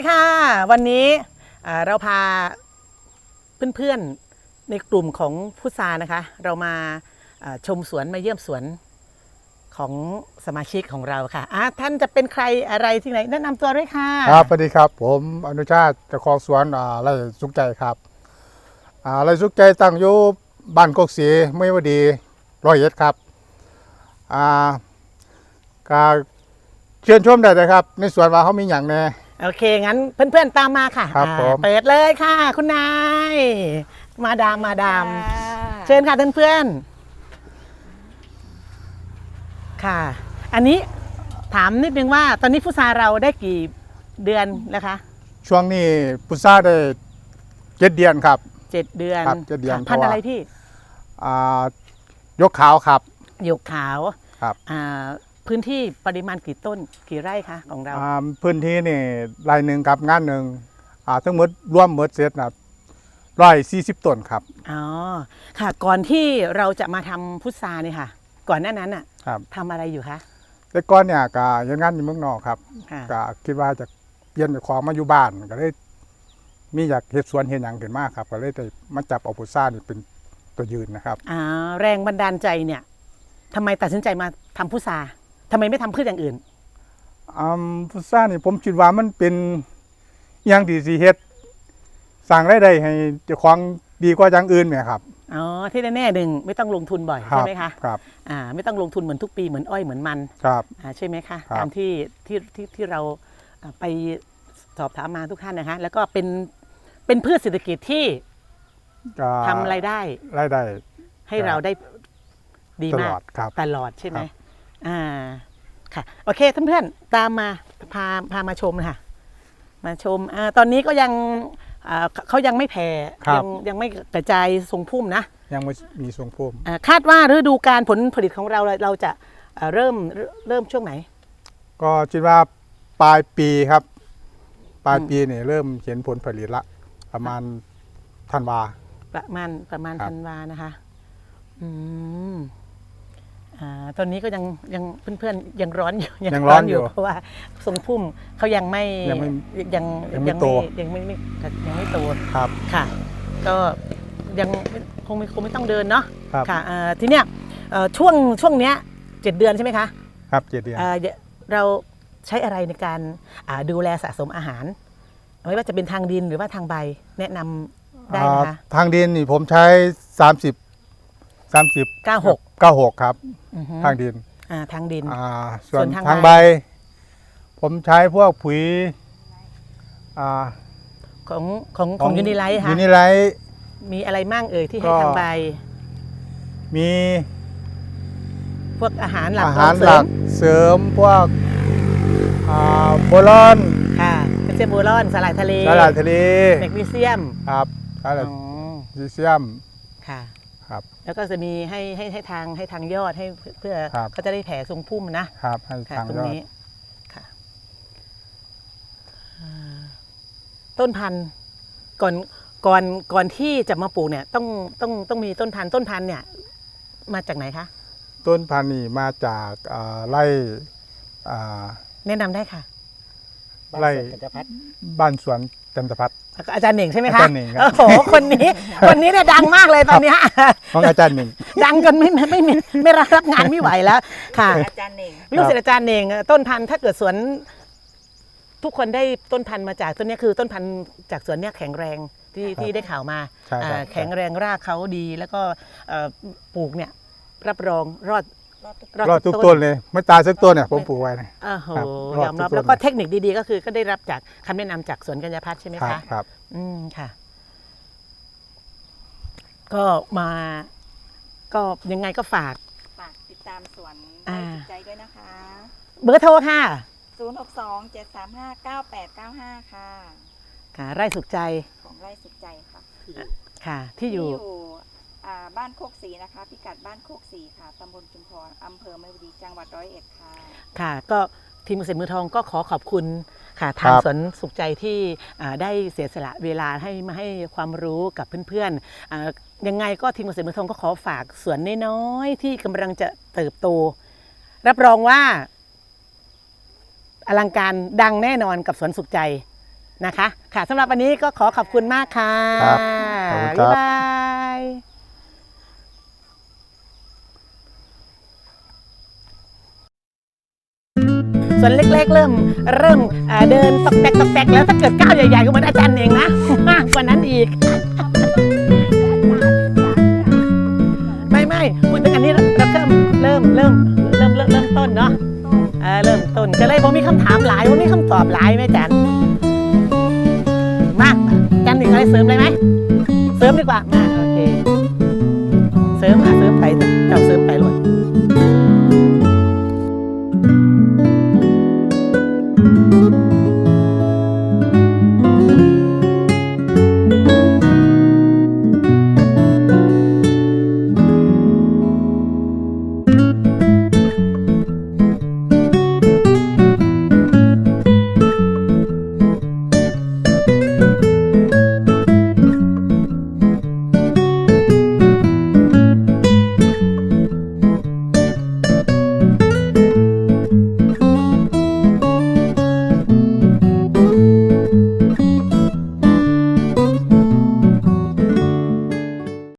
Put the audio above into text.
สวัสดีค่ะ วันนี้เราพาเพื่อนๆในกลุ่มของพุทรานะคะ เรามาชมสวนมาเยี่ยมสวนของสมาชิกของเราค่ะะท่านจะเป็นใครอะไรที่ไหนแนะนำตัวด้วยค่ะ ครับสวัสดีครับ ผมอนุชาติเจ้าของสวนไร่สุขใจครับไร่สุขใจตั้งอยู่บ้านกกสีไม่วดีร้อยเอ็ดครับอ่าก็เชิญชมได้เลยครับ ในสวนว่าเขามีอย่างแน่ โอเค งั้นเพื่อนๆตามมาค่ะครับอ่าผม เปิดเลยค่ะ คุณนาย มาดามมาดาม เชิญค่ะเพื่อนๆ ค่ะ อันนี้ถามนิดนึงว่า ตอนนี้พุทราเราได้กี่เดือนแล้วคะช่วงนี้พุทราได้เจ็ดเดือนครับ เจ็ดเดือนครับเจ็ดเดือนค่ะพันธุ์เพราะว่า อะไรพี่อ่ายกขาวครับ หยกขาวครับ อ่า พื้นที่ปริมาณกี่ต้นกี่ไร่คะของเรา อ่าพื้นที่นี่รายหนึ่งครับงานหนึ่งอ่าทั้งหมดรวมหมดเสร็จนะร้อยสี่สิบต้นครับ อ๋อ ค่ะ ก่อนที่เราจะมาทำพุทราเนี่ยค่ะ ก่อนหน้านั้นอะครับ ทำอะไรอยู่คะ แต่ก่อนเนี่ยก็ยังงานอยู่เมืองนอกครับค่ะ ก็คิดว่าจะเปลี่ยนจากของมาอยู่บ้านก็เลยมีอยากเฮ็ดสวนเฮ็ดหยังขึ้นมาครับ ก็เลยได้มาจับเอาพุทรานี่เป็นตัวยืนนะครับ อ่า แรงบันดาลใจเนี่ยทำไมตัดสินใจมาทำพุทรา ทำไมไม่ทำพืชอย่างอื่น อืมพุทรานี่ผมคิดว่ามันเป็นอหย่างที่สิเฮ็ดสร้างรายได้ให้เจ้าของดีกว่าอย่างอื่นเนี่ยครับอ๋อ ที่แน่ๆหนึ่งไม่ต้องลงทุนบ่อยครัใช่ไหมคะครับอ่าไม่ต้องลงทุนเหมือนทุกปีเหมือนอ้อยเหมือนมันครับ อ่าใช่ไหมคะครับ ตามที่ที่ที่ที่เราอ่าไปสอบถามมาทุกท่านนะคะ แล้วก็เป็นเป็นพืชเศรษฐกิจที่ก็ทำรายได้รายได้ให้ครับเราได้ดีตมาลกอดครับ ตลอดใช่ไหมครับ อ่าค่ะโอเคท่านเพื่อนๆตามมาพาพามาชมนะคะมาชมอ่าตอนนี้ก็ยังอ่าเขายังไม่แผ่ครับยังยังไม่กระจายทรงพุ่มนะ ยังไม่มีทรงพุ่มอ่าคาดว่าฤดูการผลผลิตของเราเราเราจะอ่าเริ่มเริ่มช่วงไหน ก็คิดว่าปลายปีครับ ปลายปีนี่เริ่มเห็นผลผลิตละ ประมาณธันวาประมาณประมาณครับธันวานะคะ อืม อ่าตอนนี้ก็ยังยังเพื่อนๆยังร้อนอยู่ยังร้อนอยู่เพราะว่าทรงพุ่มเขายังไม่ยังไม่ยังยังไม่โตยังไม่ไม่ยังไม่โตครับค่ะ ก็ยังไม่คงไม่คงไม่ต้องเดินเนาะครับค่ะอ่าทีเนี้ยเอ่อช่วงช่วงเนี้ยเจ็ดเดือนใช่ไหมคะ ครับเจ็ดเดือนอ่าเดี๋ยวเราใช้อะไรในการอ่าดูแลสะสมอาหาร ไม่ว่าจะเป็นทางดินหรือว่าทางใบแนะนำได้นะคะอ่าทางดินนี่ผมใช้สาม สิบสามสิบเก้าหกเก้าหกครับ อือฮึทางดิน อ่าทางดิน อ่า ส่วนส่วนทางทางใบ ใบ ผมใช้พวกปุ๋ยอ่าของของของยูนิไลท์ค่ะยูนิไลท์ มีอะไรมั่งเอ่ยที่ให้ก็ ทางใบ มีพวกอาหารหลักอาหารเสหริลัมกเสริมพวกอ่าโบลอนค่ะแคลเซียมโบรอนสลายทะเลสาหร่ายทะเลแมกนีเซียมครับสาหร่ายอ๋อซีเซียม ค่ะ ครับแล้วก็จะมีให้ให้ให้ทางให้ทางยอดให้เพื่อครับ เขาจะได้แผ่ทรงพุ่มนะครับให้ค่ะทางตรงยอดนี้ค่ะอ่าต้นพันธุ์ก่อนก่อนก่อนที่จะมาปลูกเนี่ย ต้องต้องต้องมีต้นพันธุ์ต้นพันธุ์เนี่ย มาจากไหนคะต้นพันธุ์นี่มาจากอ่าไร่อ่าแนะนำได้ค่ะ ไร่บ้านสวนจันทพัฒน์ อาจารย์เหน่งใช่ไหมคะอาจารย์เหน่งครับ โอ้โหคนนี้ คนนี้เนี่ยดังมากเลยตอนเนี้ยของอาจารย์หนึ่ง ดังจนไม่ไม่ไม่ไม่ไม่รับรับงานไม่ไหวแล้ว ค่ะ อาจารย์เน่งลูกศิษย์อาจารย์เหน่งต้นพันธุ์ถ้าเกิดสวน ทุกคนได้ต้นพันธุ์มาจากต้นเนี้ยคือต้นพันธุ์จากสวนเนี้ยแข็งแรงที่ที่ได้ข่าวมาใช่ครับ อ่าแข็งแรงรากเขาดี แล้วก็เอ่อปลูกเนี่ยรับรองรอด รอดทุกรอดทุกต้นเลย ไม่ตายสักต้นเนี่ยผมปลูกไว้นะโอ้โหครับรอดยอมรับทุกต้นแล้วก็เทคนิคดีๆ ก็คือก็ได้รับจากคำแนะนำจากสวนกัญญาพัฒน์ใช่ไหมครับคะ ครับ อืมค่ะ ก็มา ก็ยังไงก็ฝาก ฝากติดตามสวนอ่า ไร่จิตใจด้วยนะคะ เบอร์โทรค่ะ062 735 9895 ค่ะ ค่ะ ไร่สุขใจของไร่สุขใจค่ะค่ะ ที่อยู่อ่า บ้านโคกศรีนะคะ พิกัดบ้านโคกศรีค่ะตำบลจุมพรอำเภอแม่วดีจังหวัดร้อยเอ็ดค่ะ ค่ะก็ทีมเกษตรมือทองก็ขอขอบคุณค่ะทางครับสวนสุขใจที่อ่าได้เสียสละเวลาให้มาให้ความรู้กับเพื่อนๆอ่ายังไงก็ทีมเกษตรมือทองก็ขอฝากสวนน้อยๆที่กำลังจะเติบโต รับรองว่า อลังการดังแน่นอนกับสวนสุขใจนะคะ ค่ะสำหรับวันนี้ก็ขอขอบคุณมากค่ะครับขอบคุณครับ บ๊ายบาย ส่วนเล็กๆ เริ่มเริ่มเอ่อเดินตอกแตกตอกแตกแล้วถ้าเกิดก้าวใหญ่ๆก็เหมือนอาจารย์เองนะมากกว่านั้นอีก ไม่ไม่พูดถึงอันนี้เราเริ่มเริ่มเริ่มเริ่มเริ่มเริ่มต้นเนาะเออเริ่มต้นก็เลยผมมีคำถามหลายผมมีคำตอบหลายแม่จันมาจันมีอะไรเสริมเลยไหมเสริมดีกว่ามาโอเค เสริมอะเสริมไปเถอะเจ้าเสริมไปเลย